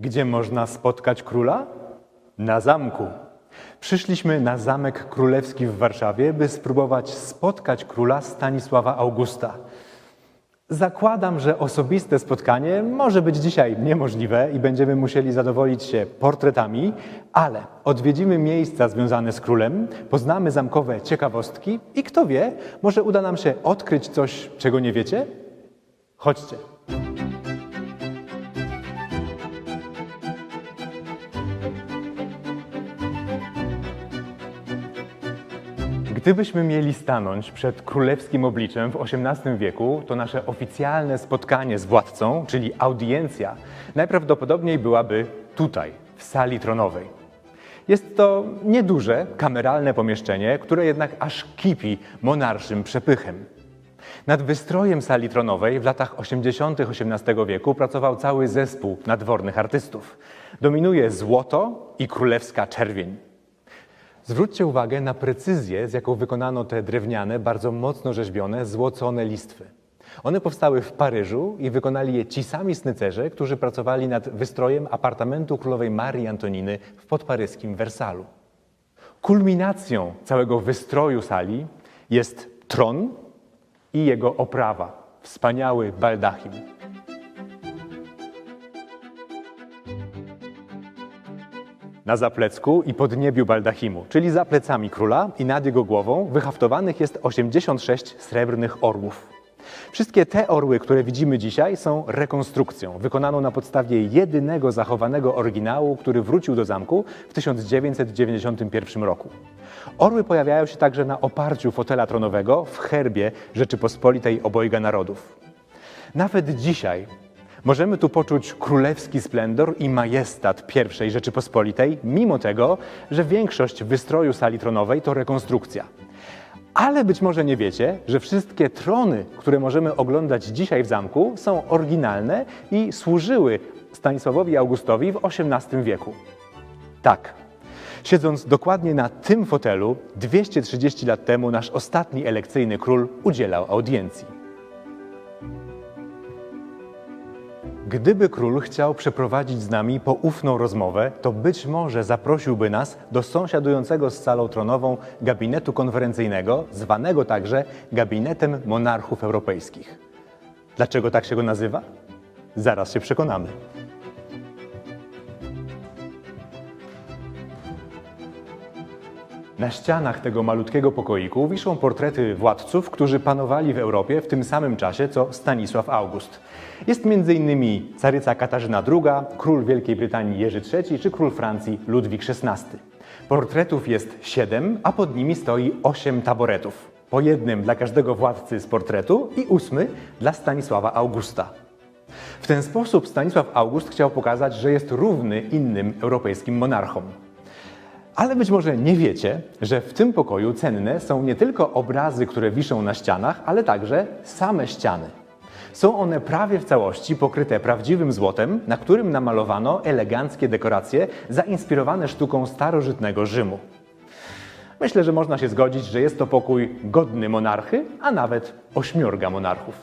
Gdzie można spotkać króla? Na zamku. Przyszliśmy na Zamek Królewski w Warszawie, by spróbować spotkać króla Stanisława Augusta. Zakładam, że osobiste spotkanie może być dzisiaj niemożliwe i będziemy musieli zadowolić się portretami, ale odwiedzimy miejsca związane z królem, poznamy zamkowe ciekawostki i kto wie, może uda nam się odkryć coś, czego nie wiecie? Chodźcie. Gdybyśmy mieli stanąć przed królewskim obliczem w XVIII wieku, to nasze oficjalne spotkanie z władcą, czyli audiencja, najprawdopodobniej byłaby tutaj, w sali tronowej. Jest to nieduże, kameralne pomieszczenie, które jednak aż kipi monarszym przepychem. Nad wystrojem sali tronowej w latach 80. XVIII wieku pracował cały zespół nadwornych artystów. Dominuje złoto i królewska czerwień. Zwróćcie uwagę na precyzję, z jaką wykonano te drewniane, bardzo mocno rzeźbione, złocone listwy. One powstały w Paryżu i wykonali je ci sami snycerze, którzy pracowali nad wystrojem apartamentu królowej Marii Antoniny w podparyskim Wersalu. Kulminacją całego wystroju sali jest tron i jego oprawa, wspaniały baldachim. Na zaplecku i podniebiu baldachimu, czyli za plecami króla i nad jego głową, wyhaftowanych jest 86 srebrnych orłów. Wszystkie te orły, które widzimy dzisiaj, są rekonstrukcją, wykonaną na podstawie jedynego zachowanego oryginału, który wrócił do zamku w 1991 roku. Orły pojawiają się także na oparciu fotela tronowego w herbie Rzeczypospolitej Obojga Narodów. Nawet dzisiaj możemy tu poczuć królewski splendor i majestat I Rzeczypospolitej, mimo tego, że większość wystroju sali tronowej to rekonstrukcja. Ale być może nie wiecie, że wszystkie trony, które możemy oglądać dzisiaj w zamku, są oryginalne i służyły Stanisławowi Augustowi w XVIII wieku. Tak. Siedząc dokładnie na tym fotelu, 230 lat temu nasz ostatni elekcyjny król udzielał audiencji. Gdyby król chciał przeprowadzić z nami poufną rozmowę, to być może zaprosiłby nas do sąsiadującego z salą tronową gabinetu konferencyjnego, zwanego także gabinetem monarchów europejskich. Dlaczego tak się go nazywa? Zaraz się przekonamy. Na ścianach tego malutkiego pokoiku wiszą portrety władców, którzy panowali w Europie w tym samym czasie co Stanisław August. Jest m.in. caryca Katarzyna II, król Wielkiej Brytanii Jerzy III czy król Francji Ludwik XVI. Portretów jest siedem, a pod nimi stoi osiem taboretów. Po jednym dla każdego władcy z portretu i ósmy dla Stanisława Augusta. W ten sposób Stanisław August chciał pokazać, że jest równy innym europejskim monarchom. Ale być może nie wiecie, że w tym pokoju cenne są nie tylko obrazy, które wiszą na ścianach, ale także same ściany. Są one prawie w całości pokryte prawdziwym złotem, na którym namalowano eleganckie dekoracje zainspirowane sztuką starożytnego Rzymu. Myślę, że można się zgodzić, że jest to pokój godny monarchy, a nawet ośmiorga monarchów.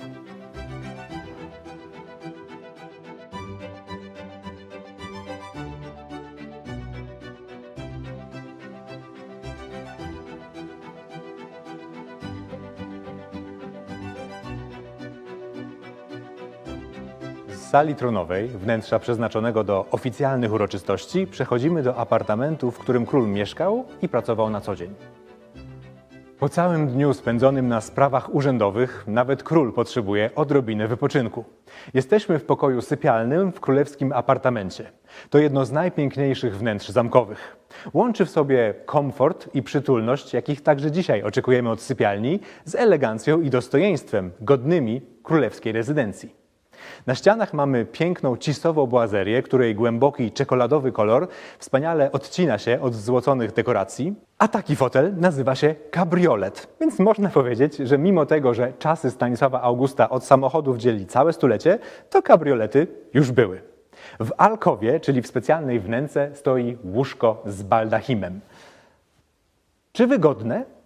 Z sali tronowej, wnętrza przeznaczonego do oficjalnych uroczystości, przechodzimy do apartamentu, w którym król mieszkał i pracował na co dzień. Po całym dniu spędzonym na sprawach urzędowych, nawet król potrzebuje odrobiny wypoczynku. Jesteśmy w pokoju sypialnym w królewskim apartamencie. To jedno z najpiękniejszych wnętrz zamkowych. Łączy w sobie komfort i przytulność, jakich także dzisiaj oczekujemy od sypialni, z elegancją i dostojeństwem godnymi królewskiej rezydencji. Na ścianach mamy piękną cisową boazerię, której głęboki czekoladowy kolor wspaniale odcina się od złoconych dekoracji, a taki fotel nazywa się kabriolet. Więc można powiedzieć, że mimo tego, że czasy Stanisława Augusta od samochodów dzieli całe stulecie, to kabriolety już były. W alkowie, czyli w specjalnej wnęce, stoi łóżko z baldachimem. Czy wygodne?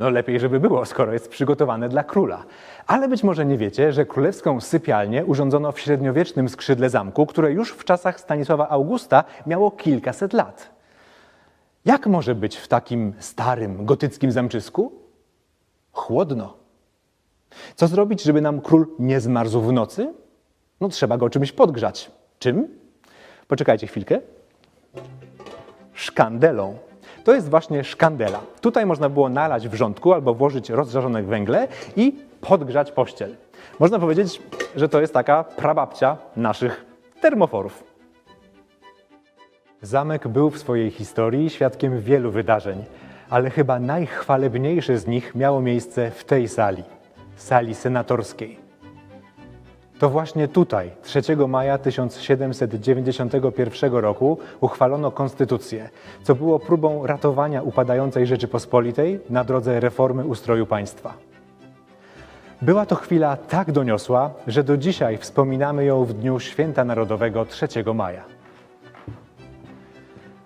No lepiej, żeby było, skoro jest przygotowane dla króla. Ale być może nie wiecie, że królewską sypialnię urządzono w średniowiecznym skrzydle zamku, które już w czasach Stanisława Augusta miało kilkaset lat. Jak może być w takim starym, gotyckim zamczysku? Chłodno. Co zrobić, żeby nam król nie zmarzł w nocy? No trzeba go czymś podgrzać. Czym? Poczekajcie chwilkę. Szkandelą. To jest właśnie szkandela. Tutaj można było nalać wrzątku albo włożyć rozżarzone węgle i podgrzać pościel. Można powiedzieć, że to jest taka prababcia naszych termoforów. Zamek był w swojej historii świadkiem wielu wydarzeń, ale chyba najchwalebniejsze z nich miało miejsce w tej sali sali senatorskiej. To właśnie tutaj, 3 maja 1791 roku, uchwalono konstytucję, co było próbą ratowania upadającej Rzeczypospolitej na drodze reformy ustroju państwa. Była to chwila tak doniosła, że do dzisiaj wspominamy ją w dniu Święta Narodowego 3 maja.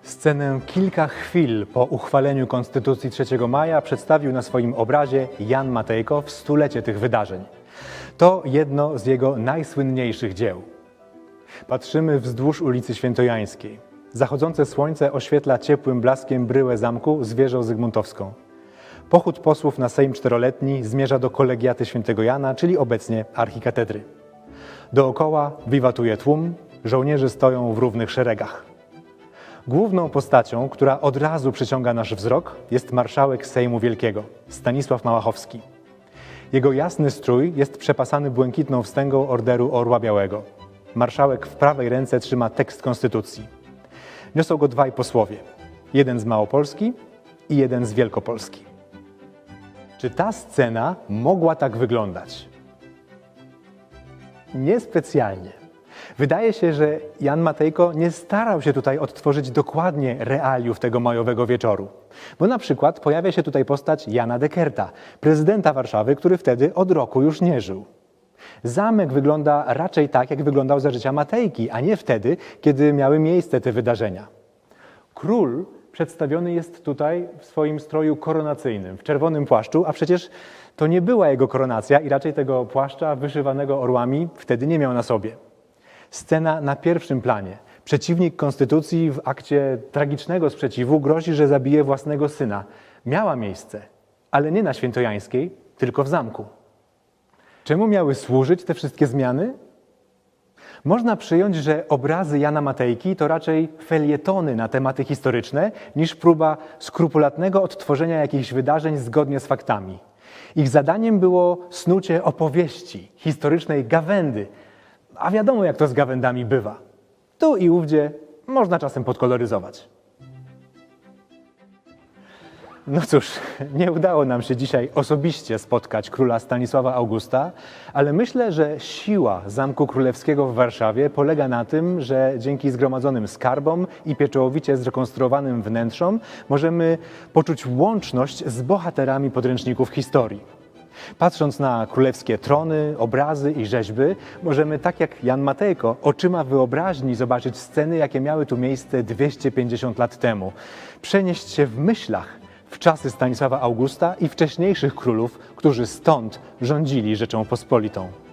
Scenę kilka chwil po uchwaleniu Konstytucji 3 maja przedstawił na swoim obrazie Jan Matejko w stulecie tych wydarzeń. To jedno z jego najsłynniejszych dzieł. Patrzymy wzdłuż ulicy Świętojańskiej. Zachodzące słońce oświetla ciepłym blaskiem bryłę zamku z wieżą zygmuntowską. Pochód posłów na Sejm Czteroletni zmierza do kolegiaty świętego Jana, czyli obecnie archikatedry. Dookoła wiwatuje tłum, żołnierze stoją w równych szeregach. Główną postacią, która od razu przyciąga nasz wzrok, jest marszałek Sejmu Wielkiego, Stanisław Małachowski. Jego jasny strój jest przepasany błękitną wstęgą Orderu Orła Białego. Marszałek w prawej ręce trzyma tekst konstytucji. Niosą go dwaj posłowie, jeden z Małopolski i jeden z Wielkopolski. Czy ta scena mogła tak wyglądać? Niespecjalnie. Wydaje się, że Jan Matejko nie starał się tutaj odtworzyć dokładnie realiów tego majowego wieczoru. Bo na przykład pojawia się tutaj postać Jana Dekerta, prezydenta Warszawy, który wtedy od roku już nie żył. Zamek wygląda raczej tak, jak wyglądał za życia Matejki, a nie wtedy, kiedy miały miejsce te wydarzenia. Król przedstawiony jest tutaj w swoim stroju koronacyjnym, w czerwonym płaszczu, a przecież to nie była jego koronacja i raczej tego płaszcza wyszywanego orłami wtedy nie miał na sobie. Scena na pierwszym planie. Przeciwnik konstytucji w akcie tragicznego sprzeciwu grozi, że zabije własnego syna. Miała miejsce, ale nie na Świętojańskiej, tylko w zamku. Czemu miały służyć te wszystkie zmiany? Można przyjąć, że obrazy Jana Matejki to raczej felietony na tematy historyczne, niż próba skrupulatnego odtworzenia jakichś wydarzeń zgodnie z faktami. Ich zadaniem było snucie opowieści, historycznej gawędy, a wiadomo, jak to z gawędami bywa. Tu i ówdzie można czasem podkoloryzować. No cóż, nie udało nam się dzisiaj osobiście spotkać króla Stanisława Augusta, ale myślę, że siła Zamku Królewskiego w Warszawie polega na tym, że dzięki zgromadzonym skarbom i pieczołowicie zrekonstruowanym wnętrzom możemy poczuć łączność z bohaterami podręczników historii. Patrząc na królewskie trony, obrazy i rzeźby, możemy tak jak Jan Matejko oczyma wyobraźni zobaczyć sceny, jakie miały tu miejsce 250 lat temu. Przenieść się w myślach w czasy Stanisława Augusta i wcześniejszych królów, którzy stąd rządzili Rzeczą Pospolitą.